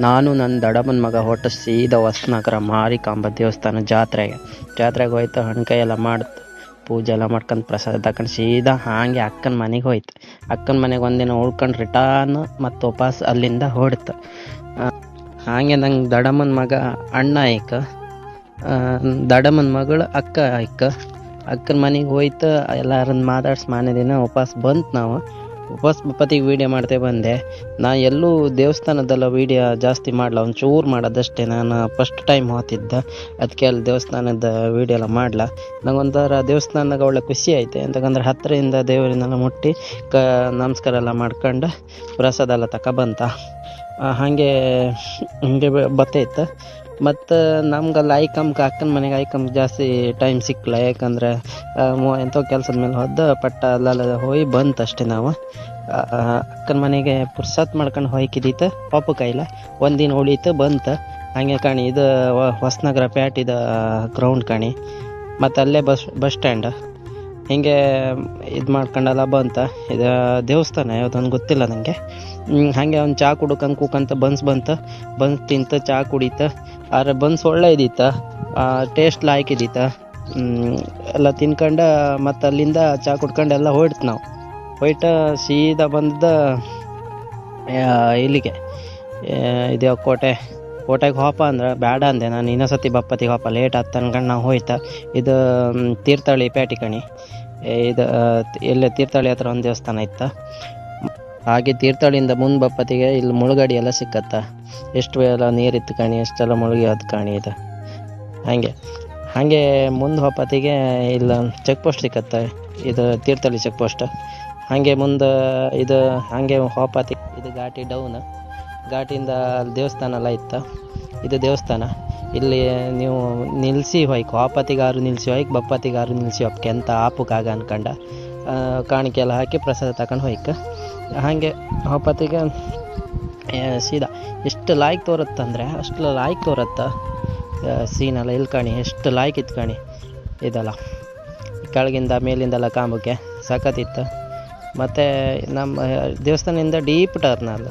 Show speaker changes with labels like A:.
A: ನಾನು ನನ್ನ ದಡಮ್ಮನ ಮಗ ಹೊಟ್ಟು ಸೀದಾ ಹೊಸನಗರ ಮಾರಿಕಾಂಬ ದೇವಸ್ಥಾನ ಜಾತ್ರೆಗೆ. ಜಾತ್ರೆಗೆ ಹೋಯ್ತು, ಹಣ್ಕಾಯಿ ಎಲ್ಲ ಮಾಡ್ತು, ಪೂಜೆ ಎಲ್ಲ ಮಾಡ್ಕೊಂಡು ಪ್ರಸಾದ ತಗೊಂಡು ಸೀದಾ ಹಾಗೆ ಅಕ್ಕನ ಮನೆಗೆ ಹೋಯ್ತು. ಅಕ್ಕನ ಮನೆಗೆ ಒಂದಿನ ಉಳ್ಕೊಂಡು ರಿಟರ್ನ್ ಮತ್ತು ವಾಪಸ್ ಅಲ್ಲಿಂದ ಹೊಡ್ತು ಹಾಗೆ ನಂಗೆ ದಡಮ್ಮನ ಮಗ ಅಣ್ಣ ಆಯ್ಕ. ದಡಮ್ಮನ ಮಗಳು ಅಕ್ಕ ಆಯ್ಕ. ಅಕ್ಕನ ಮನೆಗೆ ಹೋಯ್ತು ಎಲ್ಲರನ್ನ ಮಾತಾಡ್ಸಿ ಮನೆ ದಿನ ವಾಪಸ್ ಬಂತು ನಾವು. ವಾಪಸ್ ಪತಿಗೆ ವೀಡಿಯೋ ಮಾಡ್ತೇ ಬಂದೆ. ನಾ ಎಲ್ಲೂ ದೇವಸ್ಥಾನದೆಲ್ಲ ವೀಡಿಯೋ ಜಾಸ್ತಿ ಮಾಡಲ್ಲ ಚೂರು ಮಾಡೋದಷ್ಟೇ. ನಾನು ಫಸ್ಟ್ ಟೈಮ್ ಹೋಗ್ತಿದ್ದೆ. ಅದಕ್ಕೆ ಅಲ್ಲಿ ದೇವಸ್ಥಾನದ ವೀಡಿಯೋ ಎಲ್ಲ ಮಾಡಲ್ಲ ನಂಗೊಂಥರ ದೇವಸ್ಥಾನದಾಗ ಒಳ್ಳೆ ಖುಷಿ ಐತೆ ಅಂತಕಂದ್ರೆ ಹತ್ತಿರದಿಂದ ದೇವರನ್ನೆಲ್ಲ ಮುಟ್ಟಿ ಕ, ನಮಸ್ಕಾರ ಎಲ್ಲ ಮಾಡ್ಕೊಂಡು ಪ್ರಸಾದ ಎಲ್ಲ ತಗೊಬಂತ ಹಾಗೆ ಹಿಂಗೆ ಬತ್ತೈತೆ. ಮತ್ತು ನಮ್ಗೆ ಅಲ್ಲಿ ಐಕಮ್ಕ ಅಕ್ಕನ ಮನೆಗೆ ಐಕಮ್ ಜಾಸ್ತಿ ಟೈಮ್ ಸಿಕ್ಕಲ್ಲ ಯಾಕಂದ್ರೆ ಎಂಥೋ ಕೆಲಸದ ಮೇಲೆ ಹೋದ ಪಟ್ಟ ಅಲ್ಲೆಲ್ಲ ಹೋಗಿ ಬಂತು ಅಷ್ಟೇ ನಾವು. ಅಕ್ಕನ ಮನೆಗೆ ಪುರ್ಸತ್ ಮಾಡ್ಕೊಂಡು ಹೋಯ್ಕಿದ್ದೀತು ಪಾಪ ಕೈಲ ಒಂದಿನ ಉಳೀತು, ಬಂತು. ಹಾಗೆ ಕಾಣಿ, ಇದು, ಹೊಸನಗರ ಇದು ಗ್ರೌಂಡ್ ಕಾಣಿ. ಮತ್ತು ಅಲ್ಲೇ ಬಸ್ ಬಸ್ ಸ್ಟ್ಯಾಂಡ್ ಹಿಂಗೆ ಇದು ಮಾಡ್ಕೊಂಡಲ್ಲ ಬಂತ ಇದು ದೇವಸ್ಥಾನ ಯಾವುದೊಂದು ಗೊತ್ತಿಲ್ಲ ನನಗೆ ಹಾಗೆ ಒಂದು ಚಹಾ ಕುಡ್ಕಂಗೆ ಕೂಕಂತ ಬನ್ಸ್ ಬಂತ. ಬನ್ಸ್ ತಿಂತ ಚಹಾ ಕುಡಿತ. ಆದ್ರೆ ಬನ್ಸ್ ಒಳ್ಳೆ ಇದ್ದಿತ್ತ ಟೇಸ್ಟ್ ಲಾಯ್ಕ್ ಇದ್ದಿತ್ತ ಎಲ್ಲ ತಿನ್ಕೊಂಡು ಮತ್ತು ಅಲ್ಲಿಂದ ಚಹಾ ಕುಡ್ಕೊಂಡು ಎಲ್ಲ ಹೊಯ್ತು ನಾವು. ಹೊಯ್ಟ ಸೀದಾ ಬಂದ ಇಲ್ಲಿಗೆ. ಇದು ಕೋಟೆ? ಕೋಟೆಗೆ ಹೋಪ ಅಂದ್ರೆ ಬೇಡ ಅಂದೆ. ನಾನು ಇನ್ನೊಂದ್ಸತಿ ಬಪ್ಪತಿ ಹೋಪ. ಲೇಟ್ ಆಯ್ತು ಅನ್ಕಂಡು ನಾವು ಹೋಯ್ತಾ. ಇದು ತೀರ್ಥಹಳ್ಳಿ ಪೇಟೆ ಕಣಿ ಇದು ಇಲ್ಲಿ ತೀರ್ಥಹಳ್ಳಿ ಹತ್ರ ಒಂದು ದೇವಸ್ಥಾನ ಇತ್ತು? ಹಾಗೆ ತೀರ್ಥಹಳ್ಳಿಯಿಂದ ಮುಂದೆ ಬಪ್ಪತಿಗೆ ಇಲ್ಲಿ ಮುಳುಗಡಿ ಎಲ್ಲ ಸಿಕ್ಕತ್ತ? ಎಷ್ಟು ಎಲ್ಲ ನೀರಿತ್ತು ಕಾಣಿ, ಎಷ್ಟೆಲ್ಲ ಮುಳುಗಿ ಅದು ಕಾಣಿ ಇದು? ಹಾಗೆ. ಹಾಗೆ ಮುಂದೆ ಹೋಪತಿಗೆ ಇಲ್ಲ ಚೆಕ್ ಪೋಸ್ಟ್ ಸಿಕ್ಕತ್ತ? ಇದು ತೀರ್ಥಹಳ್ಳಿ ಚೆಕ್ ಪೋಸ್ಟ್ ಹಾಗೆ ಮುಂದೆ, ಇದು, ಹಾಗೆ ಹೋಪತಿ, ಇದು ಘಾಟಿ ಡೌನ್ ಘಾಟಿಯಿಂದ ದೇವಸ್ಥಾನ ಎಲ್ಲ ಇತ್ತು. ಇದು ದೇವಸ್ಥಾನ. ಇಲ್ಲಿ ನೀವು ನಿಲ್ಲಿಸಿ ಹೋಯ್ಕ. ಆಪತಿಗಾರು ನಿಲ್ಲಿಸಿ ಹೋಯ್ಕ ಬಪ್ಪತಿಗಾರು ನಿಲ್ಲಿಸಿ ಹೋಗ್ಕೆ ಅಂತ ಆಪುಕಾಗ ಅನ್ಕಂಡ ಕಾಣಿಕೆ ಎಲ್ಲ ಹಾಕಿ ಪ್ರಸಾದ ತಗೊಂಡು ಹೋಯ್ಕ. ಹಾಗೆ ಆಪತಿಗೆ ಸೀದಾ. ಎಷ್ಟು ಲಾಯ್ಕ್ ತೋರುತ್ತಂದರೆ ಅಷ್ಟು ಲಾಯ್ಕ್ ತೋರತ್ತ. ಸೀನೆಲ್ಲ ಇಲ್ಲಿ ಕಾಣಿ. ಎಷ್ಟು ಲಾಯ್ಕ್ ಇತ್ತು ಕಾಣಿ. ಇದೆಲ್ಲ. ಕೆಳಗಿಂದ, ಮೇಲಿಂದೆಲ್ಲ ಕಾಂಬಕ್ಕೆ ಸಖತ್ತಿತ್ತು ಮತ್ತು ನಮ್ಮ ದೇವಸ್ಥಾನದಿಂದ ಡೀಪ್ ಟರ್ನ್ ಅಲ್ಲ.